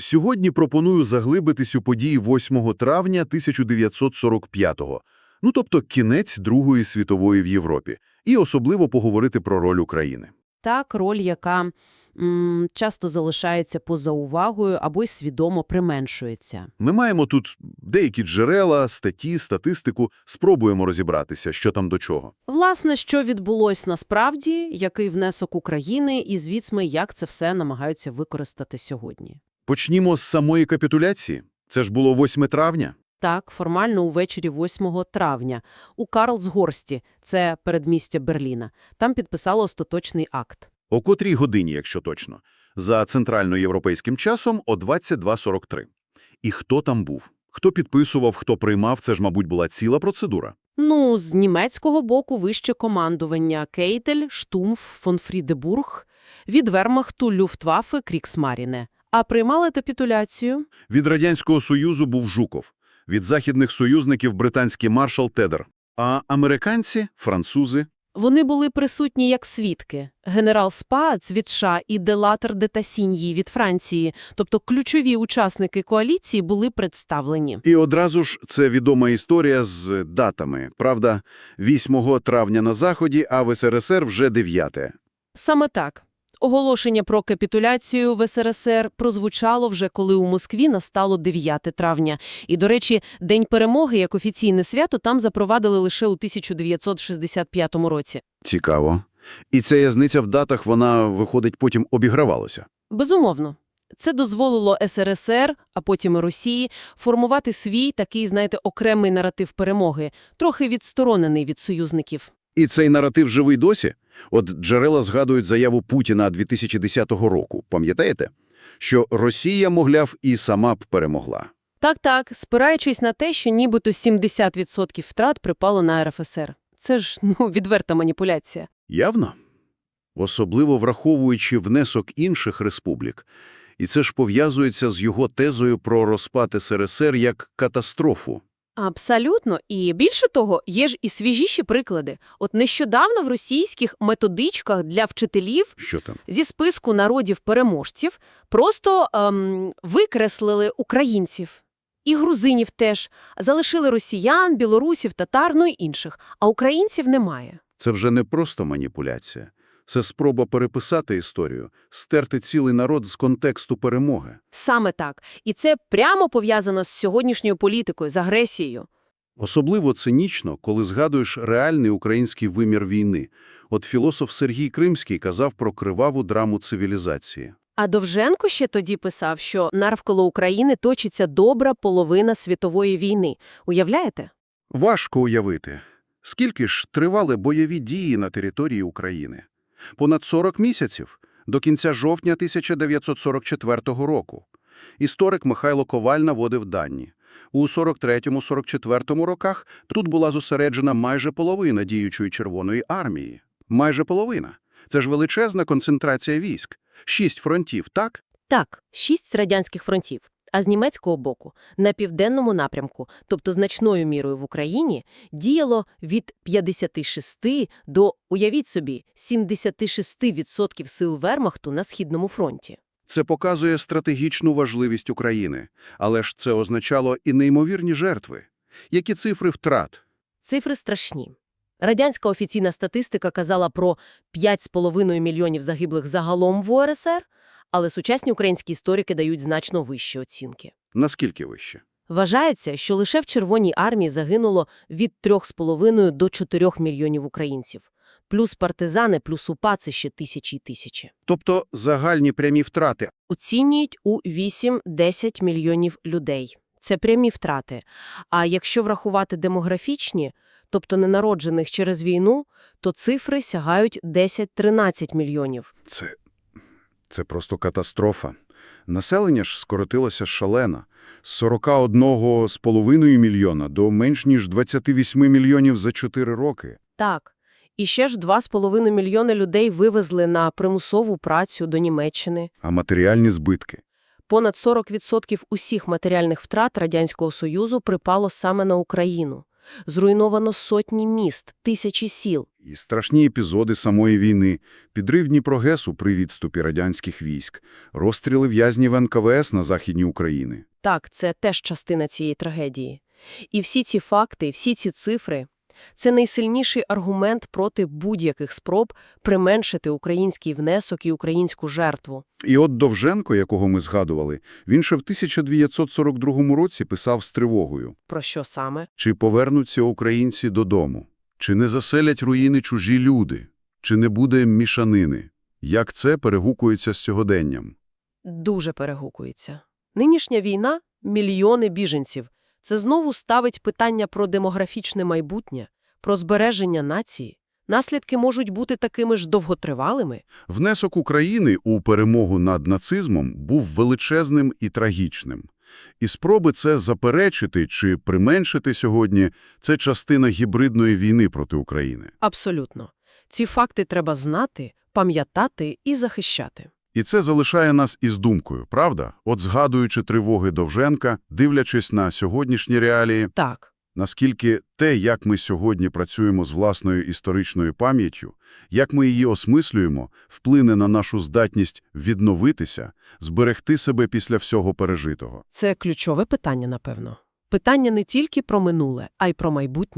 Сьогодні пропоную заглибитись у події 8 травня 1945-го, ну тобто кінець Другої світової в Європі, і особливо поговорити про роль України. Так, роль, яка м, часто залишається поза увагою або й свідомо применшується. Ми маємо тут деякі джерела, статті, статистику, спробуємо розібратися, що там до чого. Власне, що відбулось насправді, який внесок України, і звідси, як це все намагаються використати сьогодні. Почнімо з самої капітуляції. Це ж було 8 травня. Так, формально увечері 8 травня у Карлсгорсті, це передмістя Берліна, там підписали остаточний акт. О котрій годині, якщо точно. За центральноєвропейським часом о 22.43. І хто там був? Хто підписував, хто приймав, це ж, мабуть, була ціла процедура. Ну, з німецького боку вище командування Кейтель, Штумф, фон Фрідебург, від Вермахту, Люфтваффе, Кріксмаріне. А приймали капітуляцію? Від Радянського Союзу був Жуков, від західних союзників британський маршал Тедер, а американці – французи. Вони були присутні як свідки. Генерал Спаац від США і Делатер де Тасіньї від Франції, тобто ключові учасники коаліції були представлені. І одразу ж це відома історія з датами. Правда, 8 травня на Заході, а в СРСР вже 9. Саме так. Оголошення про капітуляцію в СРСР прозвучало вже коли у Москві настало 9 травня. І, до речі, День перемоги як офіційне свято там запровадили лише у 1965 році. Цікаво. І ця язниця в датах, вона, виходить, потім обігравалася. Безумовно. Це дозволило СРСР, а потім і Росії, формувати свій такий, знаєте, окремий наратив перемоги, трохи відсторонений від союзників. І цей наратив живий досі? От джерела згадують заяву Путіна 2010 року, пам'ятаєте? Що Росія, мовляв, і сама б перемогла. Так-так, спираючись на те, що нібито 70% втрат припало на РФСР. Це ж, ну, відверта маніпуляція. Явно? Особливо враховуючи внесок інших республік. І це ж пов'язується з його тезою про розпад СРСР як катастрофу. Абсолютно. І більше того, є ж і свіжіші приклади. От нещодавно в російських методичках для вчителів Що там? зі списку народів-переможців просто ем, викреслили українців. І грузинів теж. Залишили росіян, білорусів, татар, ну і інших. А українців немає. Це вже не просто маніпуляція. Це спроба переписати історію, стерти цілий народ з контексту перемоги. Саме так. І це прямо пов'язано з сьогоднішньою політикою, з агресією. Особливо цинічно, коли згадуєш реальний український вимір війни. От філософ Сергій Кримський казав про криваву драму цивілізації. А Довженко ще тоді писав, що навколо України точиться добра половина світової війни. Уявляєте? Важко уявити, скільки ж тривали бойові дії на території України. Понад 40 місяців, до кінця жовтня 1944 року. Історик Михайло Коваль наводив дані. У 43-44 роках тут була зосереджена майже половина діючої Червоної армії. Майже половина. Це ж величезна концентрація військ. Шість фронтів, так? Так, шість радянських фронтів. А з німецького боку, на південному напрямку, тобто значною мірою в Україні, діяло від 56 до, уявіть собі, 76% сил Вермахту на Східному фронті. Це показує стратегічну важливість України. Але ж це означало і неймовірні жертви. Які цифри втрат? Цифри страшні. Радянська офіційна статистика казала про 5,5 мільйонів загиблих загалом в УРСР, але сучасні українські історики дають значно вищі оцінки. Наскільки вище? Вважається, що лише в Червоній армії загинуло від 3,5 до 4 мільйонів українців. Плюс партизани, плюс УПА – це ще тисячі й тисячі. Тобто загальні прямі втрати. Оцінюють у 8-10 мільйонів людей. Це прямі втрати. А якщо врахувати демографічні, тобто ненароджених через війну, то цифри сягають 10-13 мільйонів. Це, це просто катастрофа. Населення ж скоротилося шалено. З 41,5 мільйона до менш ніж 28 мільйонів за 4 роки. Так. І ще ж 2,5 мільйони людей вивезли на примусову працю до Німеччини. А матеріальні збитки? Понад 40% усіх матеріальних втрат Радянського Союзу припало саме на Україну. зруйновано сотні міст, тисячі сіл. І страшні епізоди самої війни, підрив Дніпрогесу при відступі радянських військ, розстріли в'язнів НКВС на західній Україні. Так, це теж частина цієї трагедії. І всі ці факти, всі ці цифри – це найсильніший аргумент проти будь-яких спроб применшити український внесок і українську жертву. І от Довженко, якого ми згадували, він ще в 1942 році писав з тривогою. Про що саме? Чи повернуться українці додому? Чи не заселять руїни чужі люди? Чи не буде мішанини? Як це перегукується з сьогоденням? Дуже перегукується. Нинішня війна – мільйони біженців. Це знову ставить питання про демографічне майбутнє, про збереження нації. Наслідки можуть бути такими ж довготривалими. Внесок України у перемогу над нацизмом був величезним і трагічним. І спроби це заперечити чи применшити сьогодні – це частина гібридної війни проти України. Абсолютно. Ці факти треба знати, пам'ятати і захищати. І це залишає нас із думкою, правда? От згадуючи тривоги Довженка, дивлячись на сьогоднішні реалії, Так, наскільки те, як ми сьогодні працюємо з власною історичною пам'яттю, як ми її осмислюємо, вплине на нашу здатність відновитися, зберегти себе після всього пережитого. це ключове питання, напевно. Питання не тільки про минуле, а й про майбутнє.